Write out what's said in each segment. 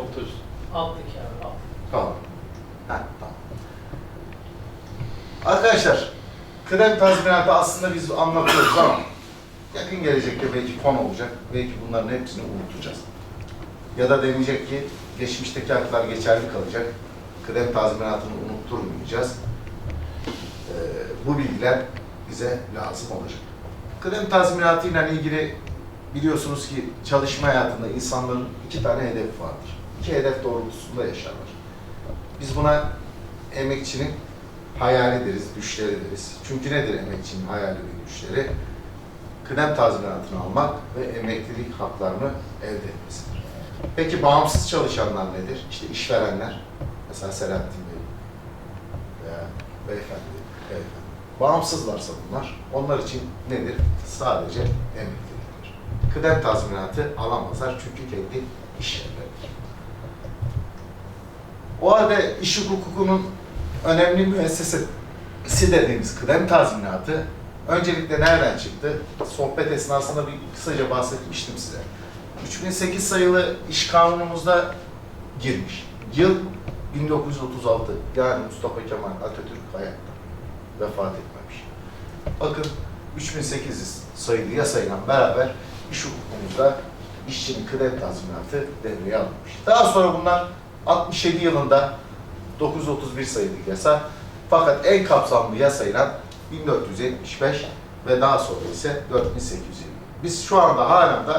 Altı üst. Alttaki abi alt. Tamam. Ha, tamam. Arkadaşlar, kıdem tazminatı aslında biz anlatıyoruz ama yakın gelecekte belki konu olacak. Belki bunların hepsini unutacağız. Ya da deneyecek ki geçmişteki haklar geçerli kalacak. Kıdem tazminatını unutturmayacağız. Ee, bu bilgiler bize lazım olacak. Kıdem tazminatı ile ilgili biliyorsunuz ki çalışma hayatında insanların iki tane hedef vardır. İki hedef doğrultusunda yaşarlar. Biz buna emekçinin hayali deriz, düşleri deriz. Çünkü nedir emekçinin hayali ve düşleri? Kıdem tazminatını almak ve emeklilik haklarını elde etmesidir. Peki bağımsız çalışanlar nedir? İşte işverenler, mesela Selahattin Bey veya beyefendi, beyefendi. Bağımsızlarsa bunlar, onlar için nedir? Sadece emekliliktir. Kıdem tazminatı alamazlar çünkü kendi iş yerleridir. O halde iş hukukunun önemli müessesesi dediğimiz kıdem tazminatı öncelikle nereden çıktı? Sohbet esnasında bir kısaca bahsetmiştim size. 3008 sayılı iş kanunumuzda girmiş. Yıl 1936. Yani Mustafa Kemal Atatürk hayatta vefat etmemiş. Bakın 3008 sayılı yasayla beraber iş hukukumuzda işçinin kıdem tazminatı devreye alınmış. Daha sonra bunlar 67 yılında 931 sayılı yasa fakat en kapsamlı yasayla 1475 ve daha sonra ise 4820. Biz şu anda halen de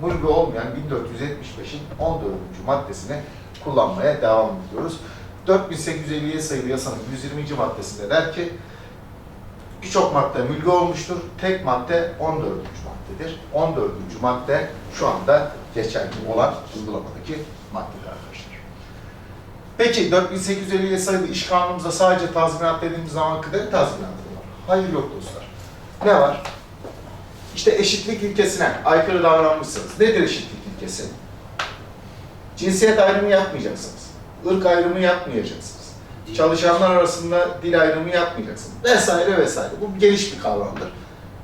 mulga olmayan 1475'in 14. maddesini kullanmaya devam ediyoruz. 4850'ye sayılı yasanın 120. maddesinde der ki birçok madde mülga olmuştur. Tek madde 14. maddedir. 14. madde şu anda geçerli olan uygulamadaki maddeler arkadaşlar. Peki 4850'ye sayılı iş kanunumuzda sadece tazminat dediğimiz zaman kıdem tazminatı var? Hayır yok dostlar. Ne var? İşte eşitlik ilkesine aykırı davranmışsınız. Nedir eşitlik ilkesi? Cinsiyet ayrımı yapmayacaksınız. ırk ayrımı yapmayacaksınız. Çalışanlar arasında dil ayrımı yapmayacaksınız. Vesaire vesaire. Bu geniş bir kavramdır.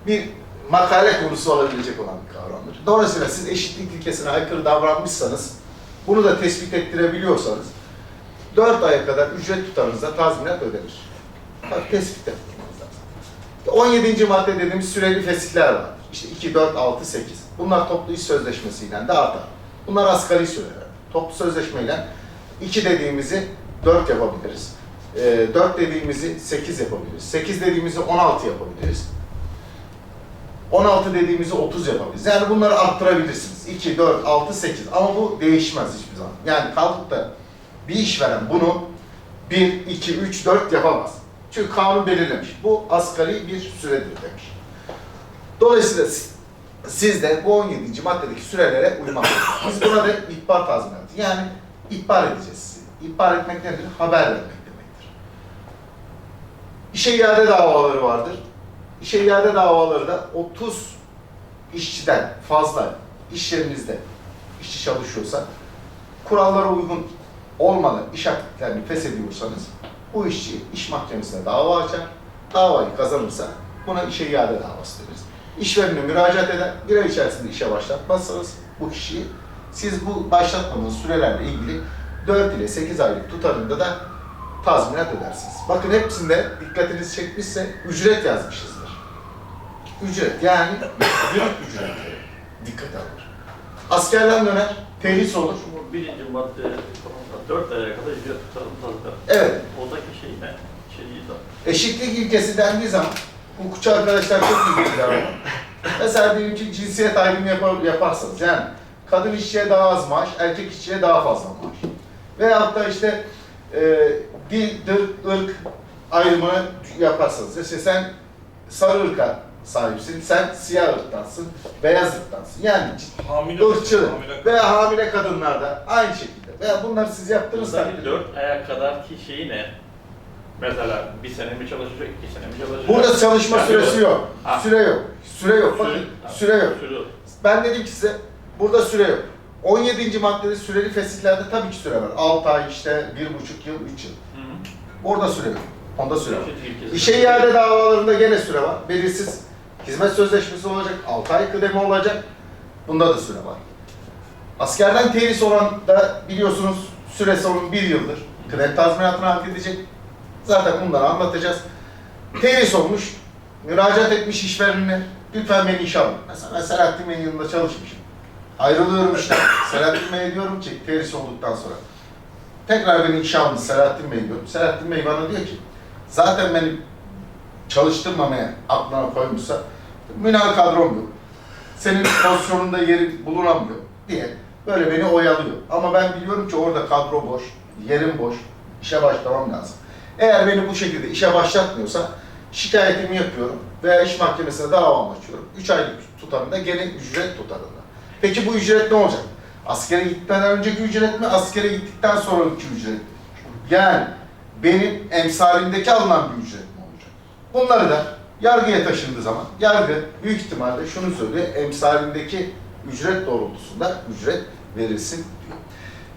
Bir makale konusu olabilecek olan bir kavramdır. Dolayısıyla siz eşitlik ilkesine aykırı davranmışsanız, bunu da tespit ettirebiliyorsanız, 4 aya kadar ücret tutarınızda tazminat ödenir. Bak tespit lazım. 17. madde dediğimiz süreli fesihler var. İşte 2, 4, 6, 8. Bunlar toplu iş sözleşmesiyle de artar. Bunlar asgari süreler. Toplu sözleşmeyle 2 dediğimizi 4 yapabiliriz. 4 dediğimizi 8 yapabiliriz. 8 dediğimizi 16 yapabiliriz. 16 dediğimizi 30 yapabiliriz. Yani bunları arttırabilirsiniz. 2, 4, 6, 8. Ama bu değişmez hiçbir zaman. Yani kalkıp da bir işveren bunu 1, 2, 3, 4 yapamaz. Çünkü kanun belirlemiş. Bu asgari bir süredir demiş. Dolayısıyla siz- de bu 17. maddedeki sürelere uymak Biz buna da ihbar tazminatı. Yani ihbar edeceğiz sizi. İhbar etmek nedir? Haber vermek demektir. İşe iade davaları vardır. İşe iade davaları da 30 işçiden fazla iş yerinizde işçi çalışıyorsa kurallara uygun olmadan iş aktivitelerini feshediyorsanız bu işçi iş mahkemesine dava açar. Davayı kazanırsa buna işe iade davası deriz. İşverene müracaat eder. Bir ay içerisinde işe başlatmazsanız bu kişiyi siz bu başlatmanın sürelerle ilgili 4 ile 8 aylık tutarında da tazminat ödersiniz. Bakın hepsinde dikkatinizi çekmişse ücret yazmışızdır. Ücret yani günlük ücretleri dikkate alır. Askerden döner, tehlis olur. Birinci madde 4 aya kadar ücret tutarım tazminat. Evet, Oradaki şey ne? Şeyi de. eşitlik ilkesi dendiği zaman hukukçu arkadaşlar çok iyi bilirler onu. Mesela diyelim ki cinsiyet ayrımı yapar, yaparsanız yani kadın işçiye daha az maaş, erkek işçiye daha fazla maaş. Veyahut da işte e, dil, dır, ırk ayrımını yaparsanız. İşte sen sarı ırka sahipsin, sen siyah ırktansın, beyaz ırktansın. Yani Hamile ırkçı hamile- veya hamile kadınlarda aynı şekilde. Veya bunları siz yaptığınız Buradaki takdirde. 4 aya kadar ki şeyi ne? Mesela bir sene mi çalışacak, iki sene mi çalışacak? Burada çalışma Yani süresi yok. Ha. Süre yok. Süre yok. Bakın Süre- yok. Yok. Ben dedim ki size burada süre yok. 17. maddede süreli fesihlerde tabii ki süre var. 6 ay işte 1,5 yıl, 3 yıl. Hı hı. Orada süre yok. Onda süre var. İşe iade davalarında gene süre var. Belirsiz hizmet sözleşmesi olacak. 6 ay kıdemi olacak. Bunda da süre var. Askerden terhis olan da biliyorsunuz süresi onun bir yıldır. Kıdem tazminatını hak edecek. Zaten bunları anlatacağız. Terhis olmuş, müracaat etmiş işverenine. Lütfen beni işe alın. Mesela ben Selahattin Bey'in yanında çalışmışım. Ayrılıyorum işte. Selahattin Bey'e diyorum ki terhis olduktan sonra. Tekrar beni işe alın Selahattin Bey diyorum. Selahattin Bey bana diyor ki zaten beni çalıştırmamaya aklına koymuşsa münal kadrom yok. Senin pozisyonunda yeri bulunamıyor diye böyle beni oyalıyor. Ama ben biliyorum ki orada kadro boş, yerim boş, işe başlamam lazım. Eğer beni bu şekilde işe başlatmıyorsa şikayetimi yapıyorum veya iş mahkemesine davam açıyorum. 3 aylık tutarında gene ücret tutarında. Peki bu ücret ne olacak? Askere gitmeden önceki ücret mi, askere gittikten sonraki ücret mi? Yani benim emsalimdeki alınan bir ücret mi olacak? Bunları da yargıya taşındığı zaman yargı büyük ihtimalle şunu söylüyor, emsalindeki ücret doğrultusunda ücret verilsin diyor.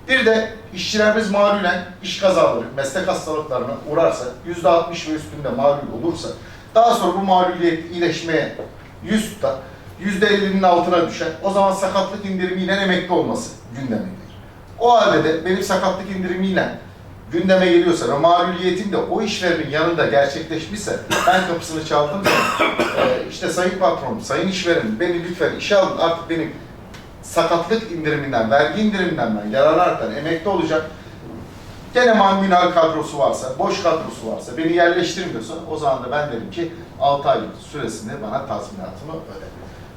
Bir de işçilerimiz mağlulen iş kazaları, meslek hastalıklarına uğrarsa, %60 ve üstünde mağlul olursa, daha sonra bu mağluliyet iyileşmeye yüz tutar, %50'nin altına düşer. O zaman sakatlık indirimiyle emekli olması gündeme. O halde de benim sakatlık indirimiyle gündeme geliyorsa ve mağluliyetim de o işverenin yanında gerçekleşmişse ben kapısını çaldım zaman e, işte sayın patron, sayın işverenim beni lütfen işe alın artık benim sakatlık indiriminden, vergi indiriminden yararlarken emekli olacak. Gene mamünal kadrosu varsa, boş kadrosu varsa, beni yerleştirmiyorsa o zaman da ben derim ki 6 aylık süresinde bana tazminatımı öde.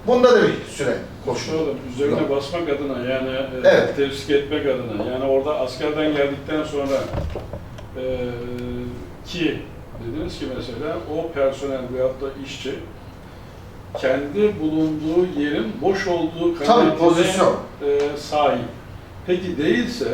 Bunda da bir süre. Şöyle üzerine basmak adına yani e, Evet. tefsik etmek adına yani orada askerden geldikten sonra e, ki dediniz ki mesela o personel veyahut da işçi kendi bulunduğu yerin boş olduğu Tabii kanaatine pozisyon. e, sahip. Peki değilse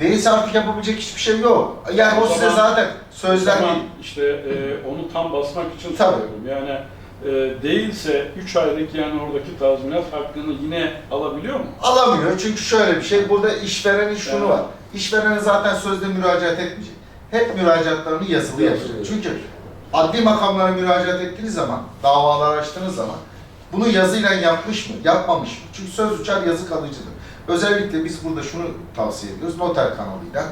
Değilse artık yapabilecek hiçbir şey yok. Yani o, O size zaman- zaten sözler zaman değil. işte e, onu tam basmak için Tabii. söylüyorum. Yani e, değilse 3 aylık yani oradaki tazminat hakkını yine alabiliyor mu? Alamıyor çünkü şöyle bir şey, burada işverenin şunu Evet. var. İşverenin zaten sözde müracaat etmeyecek. Hep müracaatlarını yazılı yapacak. Yazılı. Çünkü adli makamlara müracaat ettiğiniz zaman, davalar açtığınız zaman bunu yazıyla yapmış mı, yapmamış mı? Çünkü söz uçar, yazı kalıcıdır. Özellikle biz burada şunu tavsiye ediyoruz, noter kanalıyla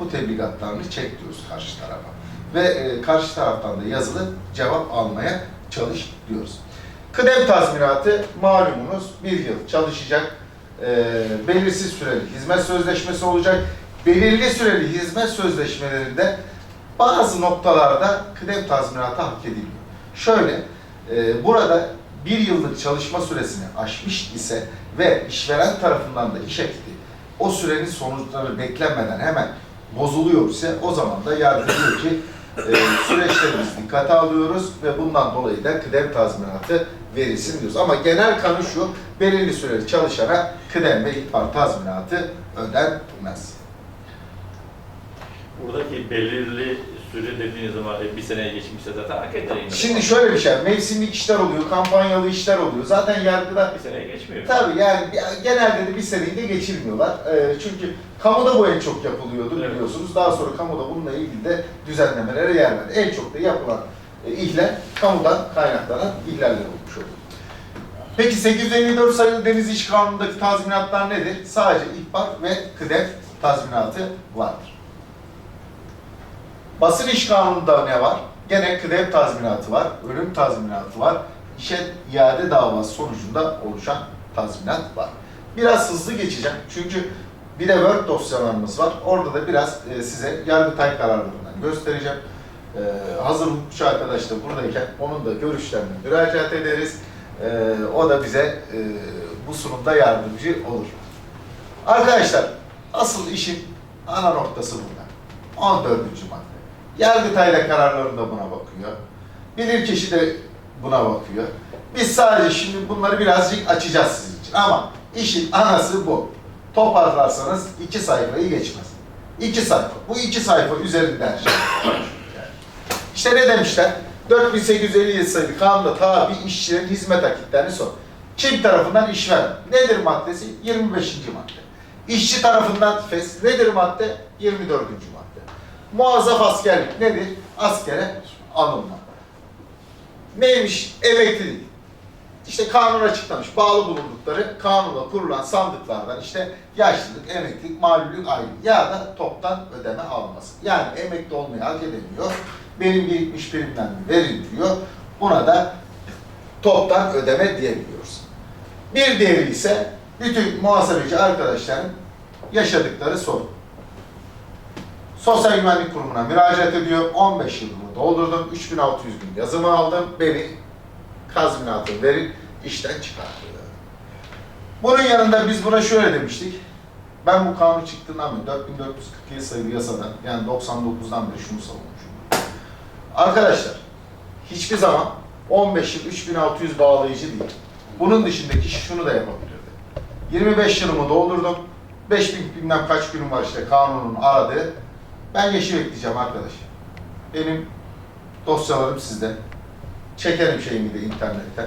bu tebligatlarını çek karşı tarafa. Ve e, karşı taraftan da yazılı cevap almaya çalış diyoruz. Kıdem tazminatı malumunuz bir yıl çalışacak, e, belirsiz süreli hizmet sözleşmesi olacak. Belirli süreli hizmet sözleşmelerinde bazı noktalarda kıdem tazminatı hak ediliyor. Şöyle, e, burada bir yıllık çalışma süresini aşmış ise ve işveren tarafından da iş akiti o sürenin sonuçları beklenmeden hemen bozuluyor ise o zaman da diyor ki e, süreçlerimizi dikkate alıyoruz ve bundan dolayı da kıdem tazminatı verilsin diyoruz. Ama genel kanı şu, belirli süreli çalışana kıdem ve ihbar tazminatı ödenmez. Buradaki belirli süre dediğiniz zaman e, bir seneye geçmişse zaten hak eder yine. Şimdi şöyle bir şey, mevsimlik işler oluyor, kampanyalı işler oluyor. Zaten yargıda bir seneye geçmiyor. Tabii yani bir- genelde de bir seneyi de geçirmiyorlar. Ee, çünkü kamuda bu en çok yapılıyordu Evet. biliyorsunuz. Daha sonra kamuda bununla ilgili de düzenlemelere yer verdi. En çok da yapılan e, ihlal kamudan kaynaklanan ihlaller olmuş oldu. Peki 854 sayılı Deniz İş Kanunu'ndaki tazminatlar nedir? Sadece ihbar ve kıdem tazminatı vardır. Basın İş Kanunu'nda ne var? Gene kıdem tazminatı var, ölüm tazminatı var, işe iade davası sonucunda oluşan tazminat var. Biraz hızlı geçeceğim çünkü bir de Word dosyalarımız var. Orada da biraz e, size Yargıtay kararlarından göstereceğim. E, hazır hukukçu arkadaş da buradayken onun da görüşlerine müracaat ederiz. E, o da bize e, bu sunumda yardımcı olur. Arkadaşlar asıl işin ana noktası burada. 14. madde. Yargıtay da kararlarında buna bakıyor. Bilirkişi de buna bakıyor. Biz sadece şimdi bunları birazcık açacağız sizin için. Ama işin anası bu. Toparlarsanız iki sayfayı geçmez. İki sayfa. Bu iki sayfa üzerinden şey. İşte ne demişler? 4857 sayılı kanunda tabi işçilerin hizmet akitlerini sor. Kim tarafından işveren? Nedir maddesi? 25. madde. İşçi tarafından fes. Nedir madde? 24. madde. Muazzaf askerlik nedir? Askere alınma. Neymiş? Emeklilik. işte kanun açıklamış. Bağlı bulundukları kanunla kurulan sandıklardan işte yaşlılık, emeklilik, mağlullük ayrı ya da toptan ödeme alması. Yani emekli olmayı hak edemiyor. Benim birikmiş primden verin diyor. Buna da toptan ödeme diyebiliyoruz. Bir diğeri ise bütün muhasebeci arkadaşların yaşadıkları sorun. Sosyal Güvenlik Kurumu'na müracaat ediyor. 15 yılımı doldurdum. 3600 gün yazımı aldım. Beni tazminatı verin, işten çıkartıyor. Bunun yanında biz buna şöyle demiştik. Ben bu kanun çıktığından beri 4447 sayılı yasadan yani 99'dan beri şunu savunmuşum. Arkadaşlar hiçbir zaman 15 yıl 3600 bağlayıcı değil. Bunun dışındaki kişi şunu da yapabilirdi. 25 yılımı doldurdum. 5000 bilmem kaç günüm var işte kanunun aradığı. Ben yeşil bekleyeceğim arkadaş. Benim dosyalarım sizde. Çekerim şeyimi de internetten.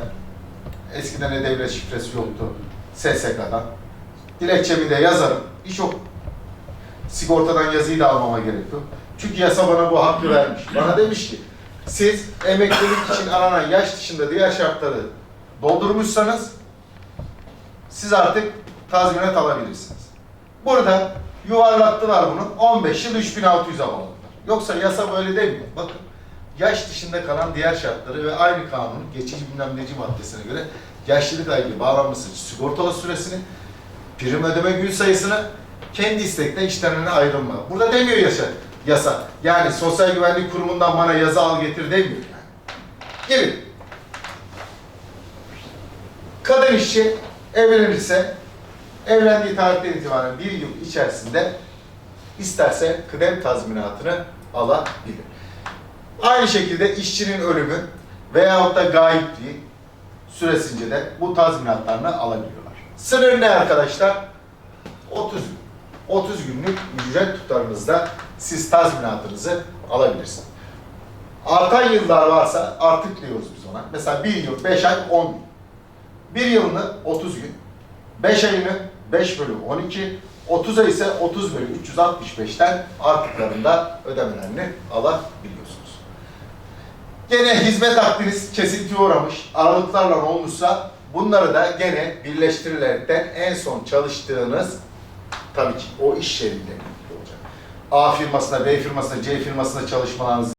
Eskiden de devlet şifresi yoktu. SSK'dan. Dilekçemi de yazarım. Birçok sigortadan yazıyı da almama gerek yok. Çünkü yasa bana bu hakkı vermiş. Bana demiş ki siz emeklilik için aranan yaş dışında diğer şartları doldurmuşsanız siz artık tazminat alabilirsiniz. Burada yuvarlattılar bunu 15 yıl 3600'e bağladılar. Yoksa yasa böyle demiyor. Bakın yaş dışında kalan diğer şartları ve aynı kanunun geçici bilmem neci maddesine göre yaşlılıkla ilgili bağlanması sigortalı süresini, prim ödeme gün sayısını kendi istekle işlerine ayrılma. Burada demiyor yasa. yasa. Yani Sosyal Güvenlik Kurumu'ndan bana yazı al getir demiyor yani. Gibi. Kadın işçi evlenirse evlendiği tarihten itibaren bir yıl içerisinde isterse kıdem tazminatını alabilir. Aynı şekilde işçinin ölümü veyahut da gayipliği süresince de bu tazminatlarını alabiliyorlar. Sınır ne arkadaşlar? 30 gün. 30 günlük ücret tutarınızda siz tazminatınızı alabilirsiniz. Artan yıllar varsa artık diyoruz biz ona. Mesela 1 yıl, 5 ay, 10 gün. 1 yılını 30 gün, 5 ayını 5 bölü 12, 30 ay ise 30 bölü 365'ten artıklarında ödemelerini alabiliyorsunuz. Gene hizmet hakkınız kesintiye uğramış, aralıklarla olmuşsa bunları da gene birleştirilerekten en son çalıştığınız tabii ki o iş yerinde olacak. A firmasında, B firmasında, C firmasında çalışmalarınız